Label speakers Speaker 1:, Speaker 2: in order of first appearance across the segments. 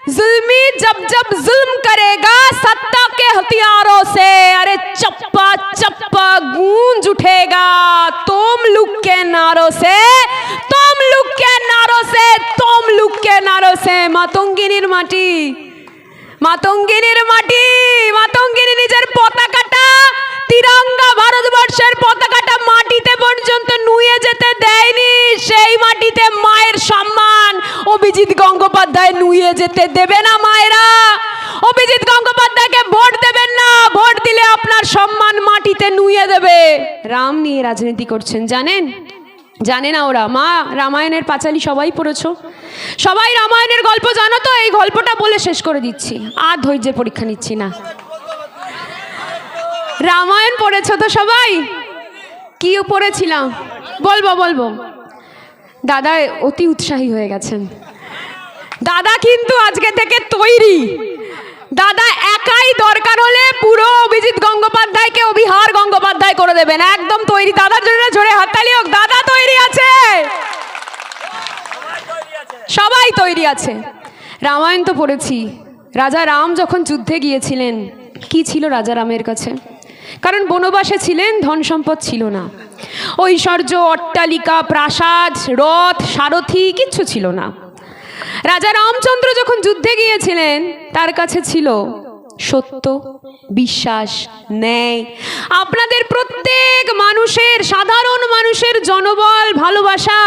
Speaker 1: जुल्मी जब जब जुल्म करेगा सत्ता के हथियारों से अरे चप्पा चप्पा गूंज उठेगा तुम लुक के नारों से तुम लुक के नारों से तुम लुक के नारों से মাতঙ্গিনীর মাটি মাতঙ্গিনীর মাটি মাতঙ্গিনী নিজের পতাকাটা তিরঙ্গা ভারতবর্ষের পতাকাটা মাটিতে পর্যন্ত নুয়ে যেতে দেয়নি, সেই মাটিতে মায়ের সম্মান। অভিজিৎ গঙ্গোপাধ্যায় নুয়ে যেতে দেবে না মায়েরা। অভিজিৎ গঙ্গোপাধ্যায়কে ভোট দেবেন না, ভোট দিলে আপনার সম্মান মাটিতে নুয়ে দেবে। রাম নিয়ে রাজনীতি করছেন, জানেন? জানে না ওরা। মা, রামায়ণের পাঁচালি সবাই পড়েছো? সবাই রামায়ণের গল্প জানো তো? এই গল্পটা বলে শেষ করে দিচ্ছি। আর ধৈর্যের পরীক্ষা নিচ্ছি না। রামায়ণ পড়েছো তো সবাই? কি পড়েছিলাম বলব বলব। দাদা অতি উৎসাহী হয়ে গেছেন। দাদা কিন্তু আজকে থেকে তৈরি। দাদা একাই দরকার হলে পুরো অভিজিৎ গঙ্গোপাধ্যায়কে অভিহার গঙ্গোপাধ্যায় করে দেবেন। একদম তৈরি। দাদার জন্য জোরে হাততালি হোক। দাদা তৈরি আছে। সবাই তৈরি আছে। রামায়ণ তো পড়েছি। রাজা রাম যখন যুদ্ধে গিয়েছিলেন, কি ছিল রাজা রামের কাছে? কারণ বনবাসে ছিলেন, ধন সম্পদ ছিল না। ঐশ্বর্য, অট্টালিকা, প্রাসাদ, রথ, সারথি কিচ্ছু ছিল না। রাজা রামচন্দ্র যখন যুদ্ধে গিয়েছিলেন, তার কাছে ছিল সত্য, বিশ্বাস, ন্যায়। আপনাদের প্রত্যেক মানুষের, সাধারণ মানুষের জনবল, ভালোবাসা।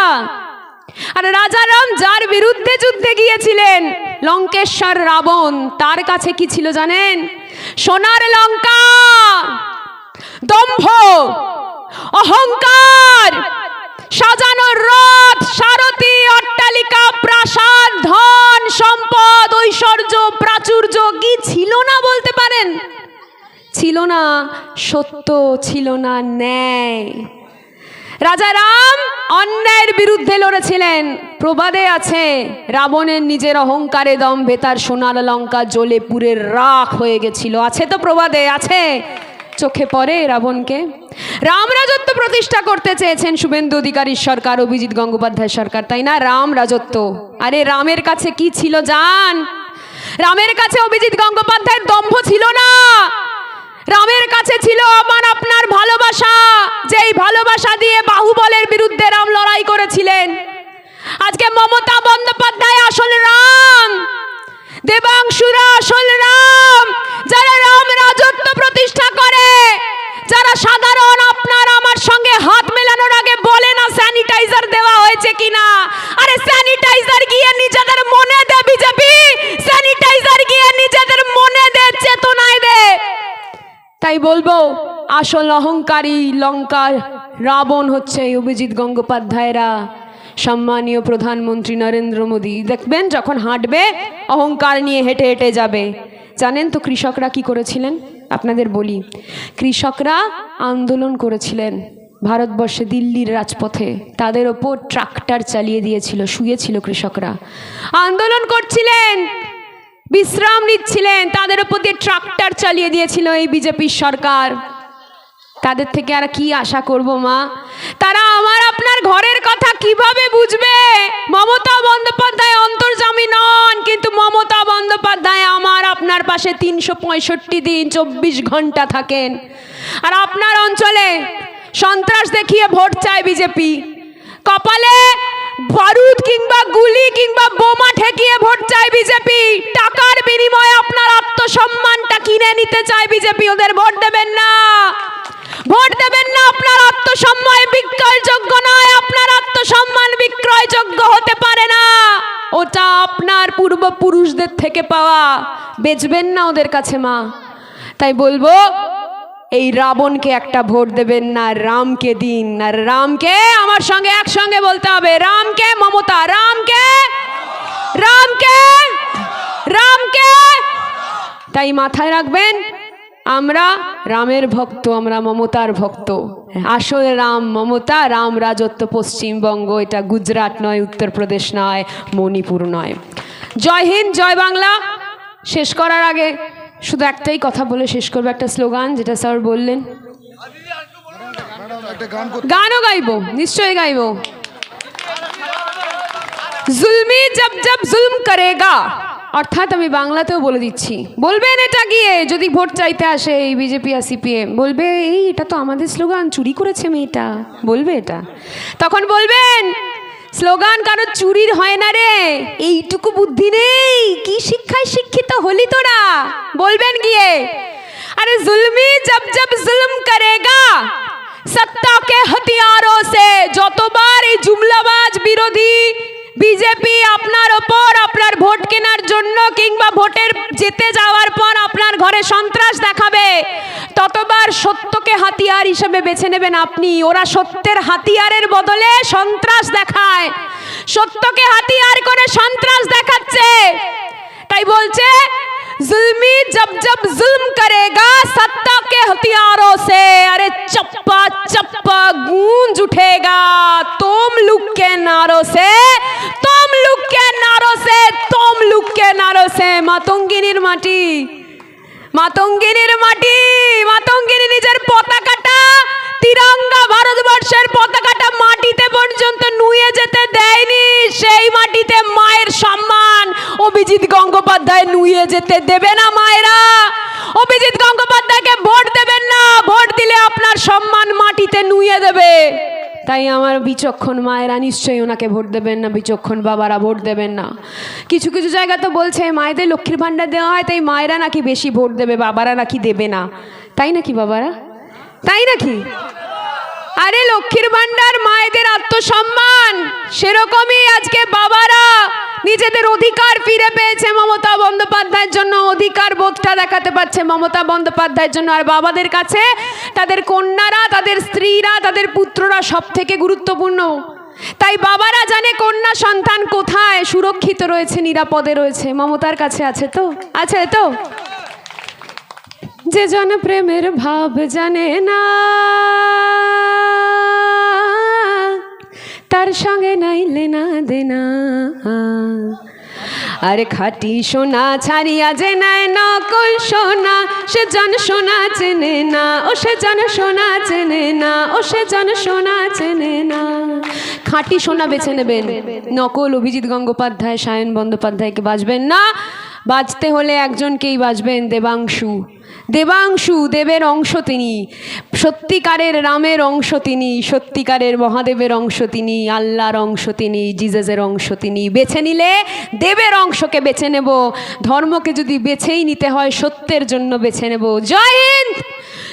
Speaker 1: আর রাজা রাম যার বিরুদ্ধে যুদ্ধে গিয়েছিলেন, লঙ্কেশ্বর রাবণ, তার কাছে কি ছিল জানেন? সোনার লঙ্কা! দম্ভ, অহংকার সাজানোর রথ, সারথি, অট্টালিকা, প্রাসাদ, ধন, সম্পদ, ঐশ্বর্য, প্রাচুর্য কি ছিল না বলতে পারেন? ছিল না, সত্য ছিল না, ন্যায়। রাজা রাম অন্যায়ের বিরুদ্ধে লড়েছিলেন। প্রবাদে আছে, রাবণের নিজের অহংকারে দম্ভে তার সোনার লঙ্কা জ্বলে পুরের রাখ হয়ে গেছিল। আছে তো প্রবাদে, আছে? চোখে পড়ে রাবণকে। রাম রাজত্ব প্রতিষ্ঠা করতে চেয়েছেন শুভেন্দু অধিকারীর সরকার, অভিজিৎ গঙ্গোপাধ্যায় সরকার, তাই না? রাম রাজত্ব। আরে রামের কাছে কি ছিল জান? রামের কাছে অভিজিৎ গঙ্গোপাধ্যায়ের দম্ভ ছিল না। রামের কাছে ছিল আমার আপনার ভালোবাসা। যেই ভালোবাসা দিয়ে বাহুবলের বিরুদ্ধে রাম লড়াই করেছিলেন। আজকে মমতা বন্দ্যোপাধ্যায় আসল রাম। দেবাংশুরা আসল রাম। যারা রাম রাজত্ব প্রতিষ্ঠা করে, যারা সাধারণ আপনার আমার সঙ্গে হাত মেলানোর আগে বলে না স্যানিটাইজার দেওয়া হয়েছে কিনা। আরে স্যানিটাইজার গিয়ে নিজেদের মনে দে বিজেপি স্যানিটাইজার গিয়ে নিজেদের মনে দে, চেতনায় দে। তাই বলব, আসল অহংকারী লঙ্কার রাবণ হচ্ছে অভিজিৎ গঙ্গোপাধ্যায়রা। সম্মানীয় প্রধানমন্ত্রী নরেন্দ্র মোদী, দেখবেন যখন হাঁটবে, অহংকার নিয়ে হেঁটে হেঁটে যাবে। জানেন তো কৃষকরা কি করেছিলেন? আপনাদের বলি, কৃষকরা আন্দোলন করেছিলেন ভারতবর্ষে দিল্লির রাজপথে। তাদের ওপর ট্রাক্টর চালিয়ে দিয়েছিল, শুয়েছিল কৃষকরা। আন্দোলন করছিলেন, বিশ্রাম নিচ্ছিলেন, তাদের ওপর দিয়ে ট্রাক্টর চালিয়ে দিয়েছিল এই বিজেপির সরকার। তাদের থেকে আর কি আশা করব, মা? তারা আমার আপনার ঘরের কথা কীভাবে বুঝবে? মমতা বন্দ্যোপাধ্যায় অন্তর্জামী পাশে তিনশো দিন চব্বিশ ঘণ্টা থাকেন। আর আপনার অঞ্চলে সন্ত্রাস দেখিয়ে ভোট চায় বিজেপি। কপালে বারুদ কিংবা গুলি কিংবা বোমা ঠেকিয়ে ভোট চায় বিজেপি। টাকার বিনিময়ে আপনার আত্মসম্মানটা কিনে নিতে চায় বিজেপি। ওদের ভোট দেবেন না। ভোট দেবেন না, আপনার আত্মসম্মান বিক্রয়যোগ্য নয়, আপনার আত্মসম্মান বিক্রয়যোগ্য হতে পারে না। ওটা আপনার পূর্বপুরুষদের থেকে পাওয়া বেচবেন না ওদের কাছে, মা। তাই বলব, এই রাবণকে একটা ভোট দেবেন না, রামকে দিন আর রামকে আমার সঙ্গে একসঙ্গে বলতে হবে। রামকে মমতা, রামকে রামকে রামকে। তাই মাথায় রাখবেন, আমরা রামের ভক্ত, আমরা মমতার ভক্ত। আসলে রাম মমতা, রাম রাজত্ব পশ্চিমবঙ্গ, এটা গুজরাট নয়, উত্তরপ্রদেশ নয়, মণিপুর নয়। জয় হিন্দ, জয় বাংলা। শেষ করার আগে শুধু একটাই কথা বলে শেষ করব, একটা স্লোগান, যেটা স্যার বললেন। গানও গাইব, নিশ্চয়ই গাইব। জুলমি জব জব জুলম করেগা। অর্থাৎ আমি বাংলাতেও বলে দিচ্ছি, বলবেন এটা গিয়ে, যদি ভোট চাইতে আসে এই বিজেপি আর সিপিএম। বলবে, এই, এটা তো আমাদের স্লোগান, চুরি করেছে মেয়েটা। বলবে এটা। তখন বলবেন স্লোগান কারও চুরির হয় না রে। এইটুকু বুদ্ধি নেই। কি শিক্ষায় শিক্ষিত হলি তোরা? বলবেন গিয়ে। আরে জুলমি জব জব জুলম করেগা। সত্তা কে হতিয়ারও সে। যতবার এই জুমলাবাজ বিরোধী বিজেপি আপনার ওপর আপনার ভোট কেনার জন্য কিংবা ভোটের যেতে যাওয়ার পর আপনার ঘরে সন্ত্রাস দেখাবে, ততবার সত্য সত্যকে হাতিয়ার হিসেবে বেছে নেবেন আপনি ওরা সত্যের হাতিয়ারের বদলে সন্ত্রাস দেখায় সত্যকে হাতিয়ার করে সন্ত্রাস দেখাচ্ছে তাই বলছে जुल्मी जब जब जुल्म करेगा सत्ता के हथियारों से अरे चप्पा चप्पा गूंज उठेगा तुम लुक के नारों से तुम लुक के नारों से तुम लुक के नारों से মাতঙ্গিনীর মাটি মাতঙ্গিনীর মাটি, মাতঙ্গিনী নিজের পতাকাটা, তিরঙ্গা ভারতবর্ষের পতাকাটা মাটিতে পর্যন্ত নুয়ে যেতে দেয়নি। সেই মাটিতে মায়ের সম্মান অভিজিৎ গঙ্গোপাধ্যায় নুয়ে যেতে দেবে না মায়েরা। অভিজিৎ গঙ্গোপাধ্যায়কে ভোট তাই আমার বিচক্ষণ মায়েরা নিশ্চয়ই ওনাকে ভোট দেবেন না, বিচক্ষণ বাবারা ভোট দেবেন না। কিছু কিছু জায়গা তো বলছে, মায়েদের লক্ষ্মীর ভাণ্ডার দেওয়া হয়, তাই মায়েরা নাকি বেশি ভোট দেবে, বাবারা নাকি দেবে না। তাই নাকি বাবারা? তাই নাকি? আরে লক্ষ্মীর ভাণ্ডার, মায়েদের আত্মসম্মান, সেরকমই আজকে বাবারা নিজেদের অধিকার ফিরে পেয়েছে মমতা বন্দ্যোপাধ্যায়ের জন্য, অধিকার বোধটা দেখাতে পারছে মমতা বন্দ্যোপাধ্যায়ের জন্য। আর বাবাদের কাছে তাদের কন্যারা তাদের স্ত্রীরা, তাদের পুত্ররা সব থেকে গুরুত্বপূর্ণ। তাই বাবারা জানে কন্যা সন্তান কোথায়? সুরক্ষিত রয়েছে, নিরাপদে রয়েছে। মমতার কাছে আছে তো? আছে তো? যে জন প্রেমের ভাব জানে না, তার সঙ্গে নাইলে না দেনা। আরে খাটি সোনা ছাড়িয়া যে নাই নকল সোনা, সে জন সোনা চেনে না, ও সে জন সোনা চেনে না, ও সে জন সোনা চেনে না। খাঁটি সোনা বেছে নেবেন। নকল অভিজিৎ গঙ্গোপাধ্যায়, সায়ন বন্দ্যোপাধ্যায়কে বাঁচবেন না। বাজতে হলে একজনকেই বাজবেন দেবাংশু। দেবাংশু দেবের অংশ তিনি। সত্যিকারের রামের অংশ তিনি, সত্যিকারের মহাদেবের অংশ তিনি, আল্লাহর অংশ তিনি, জিজাজের অংশ তিনি। বেছে নিলে দেবের অংশকে বেছে নেব। ধর্মকে যদি বেছেই নিতে হয়, সত্যের জন্য বেছে নেব। জয় হিন্দ!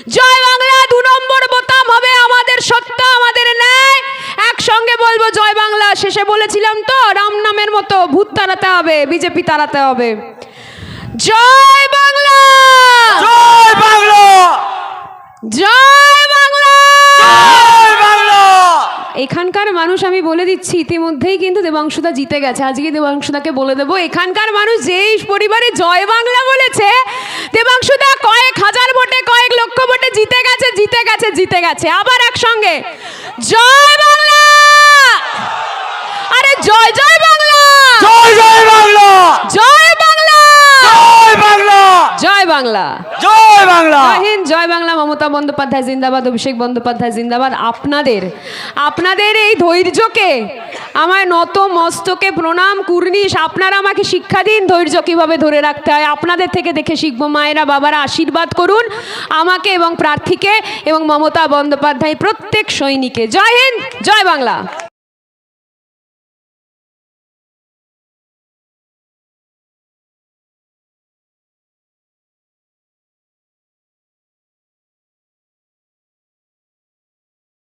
Speaker 1: জয় বাংলা! দু নম্বর বোতাম হবে আমাদের সত্য, আমাদের ন্যায়। একসঙ্গে বলব জয় বাংলা। শেষে বলেছিলাম তো, রাম নামের মতো, ভূত তাড়াতে হবে, বিজেপি তাড়াতে হবে। জয় বাংলা!
Speaker 2: জয় বাংলা!
Speaker 1: জয় বাংলা!
Speaker 2: জয় বাংলা!
Speaker 1: এখানকার মানুষ আমি বলে দিচ্ছি ইতিমধ্যেই কিন্তু দেবাংশুদা জিতে গেছে। আজকে দেবাংশুদাকে বলে দেবো এখানকার মানুষ যেই পরিবারে জয় বাংলা বলেছে দেবাংশুদা কয়েক হাজার ভোটে কয়েক লক্ষ ভোটে জিতে গেছে জিতে গেছে জিতে গেছে। আবার একসঙ্গে জয় বাংলা! আরে জয় জয় বাংলা!
Speaker 2: জয় জয় বাংলা!
Speaker 1: জয়
Speaker 2: জয় বাংলা
Speaker 1: জয় বাংলা।
Speaker 2: জয় বাংলা।
Speaker 1: জয় হিন্দ জয় বাংলা। মমতা বন্দ্যোপাধ্যায় জিন্দাবাদ অভিষেক বন্দ্যোপাধ্যায় জিন্দাবাদ। আপনাদের আপনাদের এই ধৈর্যকে আমার নত মস্তকে প্রণাম কুর্নিশ আপনারা আমাকে শিক্ষা দিন। ধৈর্য কীভাবে ধরে রাখতে হয় আপনাদের থেকে দেখে শিখব। মায়েরা বাবারা আশীর্বাদ করুন আমাকে এবং প্রার্থীকে এবং মমতা বন্দ্যোপাধ্যায় প্রত্যেক সৈনিকে। জয় হিন্দ জয় বাংলা।